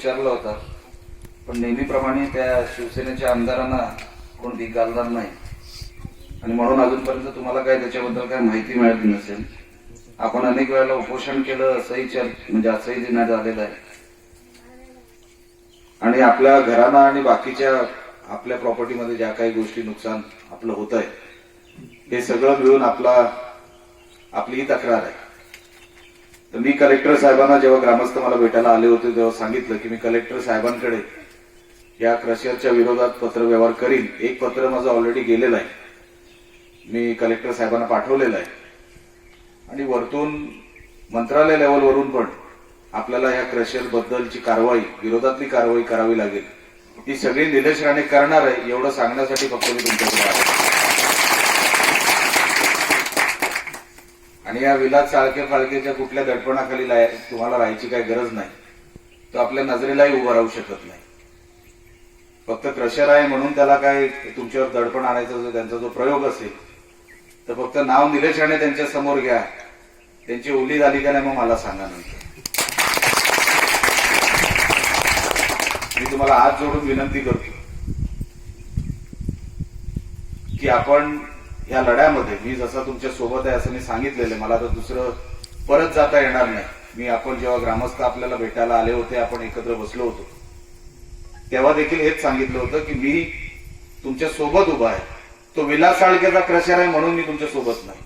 विचारला होता. पण नेहमीप्रमाणे त्या शिवसेनेच्या आमदारांना कोण भीक घालणार नाही. आणि म्हणून अजूनपर्यंत तुम्हाला काय त्याच्याबद्दल काय माहिती मिळत नसेल. आपण अनेक वेळेला उपोषण केलं असंही चल म्हणजे असंही देण्यात आलेलं आहे. आणि आपल्या घरांना आणि बाकीच्या आपल्या प्रॉपर्टीमध्ये ज्या काही गोष्टी नुकसान आपलं होत आहे हे सगळं मिळून आपला आपली ही तक्रार आहे. तर मी कलेक्टर साहेबांना जेव्हा ग्रामस्थ मला भेटायला आले होते तेव्हा सांगितलं की मी कलेक्टर साहेबांकडे या क्रशरच्या विरोधात पत्रव्यवहार करीन. एक पत्र माझं ऑलरेडी गेलेलं आहे. मी कलेक्टर साहेबांना पाठवलेलं आहे. आणि वरतून मंत्रालय लेवलवरून पण आपल्याला या क्रशर बद्दलची कारवाई विरोधातली कारवाई करावी लागेल. ती सगळी निलेश राणे करणार आहे एवढं सांगण्यासाठी फक्त मी तुमच्याकडे आहे आणि या विलात साळके फाळकेच्या कुठल्या दडपणाखाली तुम्हाला राहायची काही गरज नाही. तो आपल्या नजरेलाही उभं राहू शकत नाही. फक्त क्रशर आहे म्हणून त्याला काय तुमच्यावर दडपण आणायचा जो त्यांचा जो प्रयोग असेल तर फक्त नाव निलेश राणे त्यांच्यासमोर घ्या. त्यांची ओली झाली का नाही मग मला सांगा नंतर. मी तुम्हाला आज जोडून विनंती करतो की आपण या लढ्यामध्ये मी जसा तुमच्यासोबत आहे असं मी सांगितलेलं आहे. मला आता दुसरं परत जाता येणार नाही. मी आपण जेव्हा ग्रामस्थ आपल्याला भेटायला आले होते आपण एकत्र बसलो होतो. तेव्हा देखील हेच सांगितलं होतं की मी तुमच्यासोबत उभा आहे. तो विलास साळकेचा क्रशर आहे म्हणून मी तुमच्यासोबत नाही.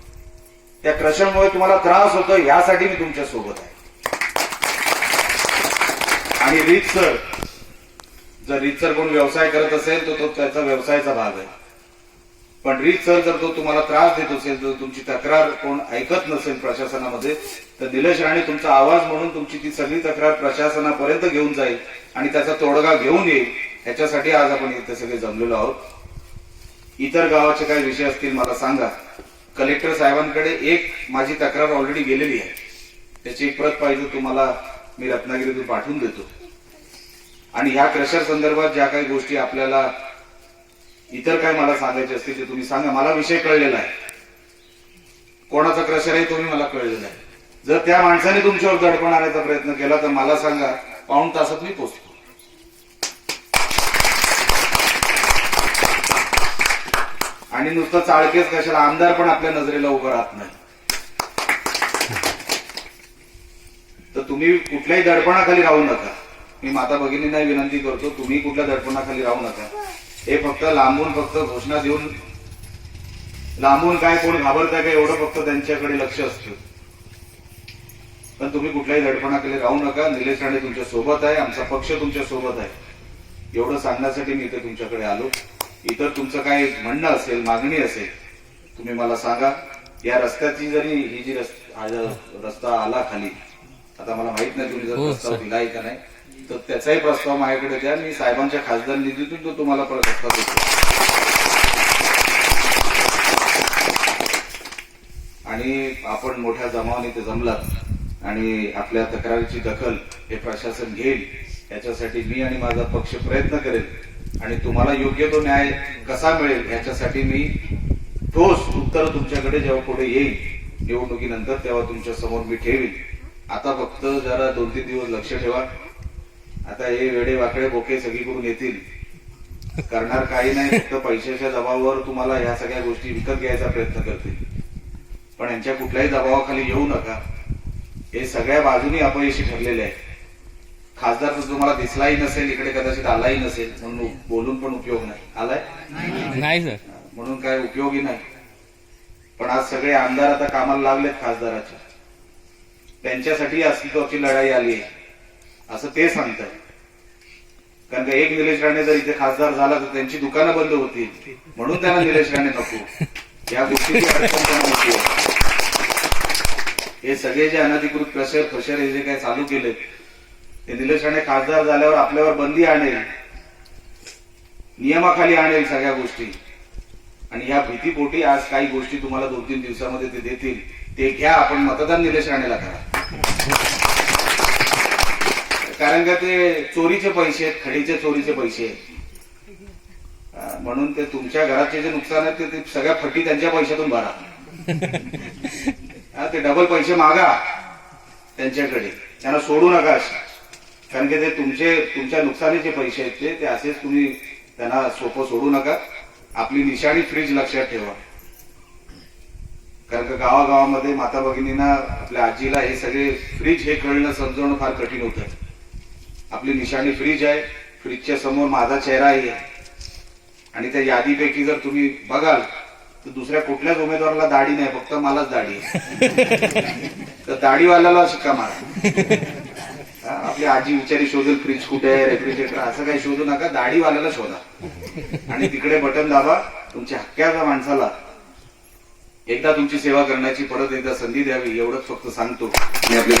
त्या क्रशरमुळे तुम्हाला त्रास होतो यासाठी मी तुमच्यासोबत आहे. आणि रीतसर जर रीतसर कोण व्यवसाय करत असेल तर तो त्याचा व्यवसायाचा भाग आहे. पण रीतसर जर तो तुम्हाला त्रास देत असेल जर तुमची तक्रार कोण ऐकत नसेल प्रशासनामध्ये तर निलेश राणे तुमचा आवाज म्हणून तुमची ती सगळी तक्रार प्रशासनापर्यंत घेऊन जाईल आणि त्याचा तोडगा घेऊन येईल. याच्यासाठी आज आपण इथे सगळे जमलेलो आहोत. इतर गावाचे काही विषय असतील मला सांगा. कलेक्टर साहेबांकडे एक माझी तक्रार ऑलरेडी गेलेली आहे. त्याची एक प्रत पाहिजे तुम्हाला मी रत्नागिरीतून पाठवून देतो. आणि ह्या क्रशर संदर्भात ज्या काही गोष्टी आपल्याला इतर काय मला सांगायचे असतील ते तुम्ही सांगा. मला विषय कळलेला आहे. कोणाचा क्रशर आहे तुम्ही मला कळलेला आहे. जर त्या माणसाने तुमच्यावर दडपण आणायचा प्रयत्न केला तर मला सांगा पाऊण तासात मी पोचतो आणि नुसतं चाळकेच कशाला आमदार पण आपल्या नजरेला उभं राहत नाही. तर तुम्ही कुठल्याही दडपणाखाली राहू नका. मी माता भगिनींना विनंती करतो तुम्ही कुठल्या दडपणाखाली राहू नका. हे फक्त लांबून फक्त घोषणा देऊन लांबून काय कोण घाबरताय का एवढं फक्त त्यांच्याकडे लक्ष असतं. पण तुम्ही कुठल्याही दडपणाखाली राहू नका. निलेश राणे तुमच्यासोबत आहे. आमचा पक्ष तुमच्यासोबत आहे. एवढं सांगण्यासाठी मी इथे तुमच्याकडे आलो. इतर तुमचं काय म्हणणं असेल मागणी असेल तुम्ही मला सांगा. या रस्त्याची जरी ही जी रस्ता आला खाली आता मला माहीत नाही तुम्ही जर हो, प्रस्ताव. दिलाय का नाही तर त्याचाही प्रस्ताव माझ्याकडे द्या. मी साहेबांच्या खासदार निधीतून तो तुम्हाला प्रस्ताव देतो. आणि आपण मोठ्या जमावाने ते जमलात आणि आपल्या तक्रारीची दखल हे प्रशासन घेईल याच्यासाठी मी आणि माझा पक्ष प्रयत्न करेल आणि तुम्हाला योग्य तो न्याय कसा मिळेल याच्यासाठी मी ठोस उत्तर तुमच्याकडे जेव्हा पुढे येईल निवडणुकीनंतर तेव्हा तुमच्यासमोर मी ठेवीन. आता फक्त जरा दोन तीन दिवस लक्ष ठेवा. आता हे वेडे वाकडे बोके सगळीकडून येतील. करणार काही नाही फक्त पैशाच्या दबावावर तुम्हाला ह्या सगळ्या गोष्टी विकत घ्यायचा प्रयत्न करतील. पण यांच्या कुठल्याही दबावाखाली येऊ नका. हे सगळ्या बाजूनी अपयशी ठरलेले आहे खासदार तर तुम्हाला दिसलाही नसेल इकडे कदाचित आलाही नसेल म्हणून बोलून पण उपयोग नाही. आलाय? नाही सर. म्हणून काय उपयोगी नाही. पण आज सगळे आमदार आता कामाला लागलेत खासदाराच्या त्यांच्यासाठी अस्तित्वाची लढाई आली आहे. असं ते सांगतात. कारण का एक निलेश राणे जर इथे खासदार झाला तर त्यांची दुकानं बंद होती म्हणून त्यांना निलेश राणे नको. या गोष्टीची अडचण त्यांना हे सगळे जे अनधिकृत क्रशर फशर हे जे काय चालू केले ते निलेश राणे खासदार झाल्यावर आपल्यावर बंदी आणेल. नियमाखाली आणेल सगळ्या गोष्टी. आणि या भीतीपोटी आज काही गोष्टी तुम्हाला दोन तीन दिवसामध्ये ते देतील. ते घ्या आपण मतदान निलेश राणेला करा. कारण का ते चोरीचे पैसे आहेत खडीचे चोरीचे पैसे आहेत. म्हणून ते तुमच्या घराचे जे नुकसान आहे ते- ते सगळ्या फटी त्यांच्या पैशातून भरा. हा, ते डबल पैसे मागा त्यांच्याकडे. त्यांना सोडू नका कारण की ते तुमचे तुमच्या नुकसानीचे पैसे आहेत ते. ते असेच तुम्ही त्यांना सोपं सोडू नका. आपली निशाणी फ्रीज लक्षात ठेवा. कारण का गावागावामध्ये माता भगिनींना आपल्या आजीला हे सगळे फ्रीज हे कळणं समजवणं फार कठीण होतं. आपली निशाणी फ्रीज आहे फ्रीजच्या समोर माझा चेहराही आहे. आणि त्या यादीपैकी जर तुम्ही बघाल तर दुसऱ्या कुठल्याच उमेदवाराला दाढी नाही फक्त मलाच दाढी आहे. तर दाढीवाल्याला शिक्का मारा. आपली आजी विचारी शोधेल फ्रीज कुठे आहे रेफ्रिजरेटर असं काही शोधू नका दाढीवाल्याला शोधा. आणि तिकडे बटन दाबा तुमच्या हक्क्याच्या माणसाला एकदा तुमची सेवा करण्याची परत एकदा संधी द्यावी एवढंच फक्त सांगतो. मी आपल्या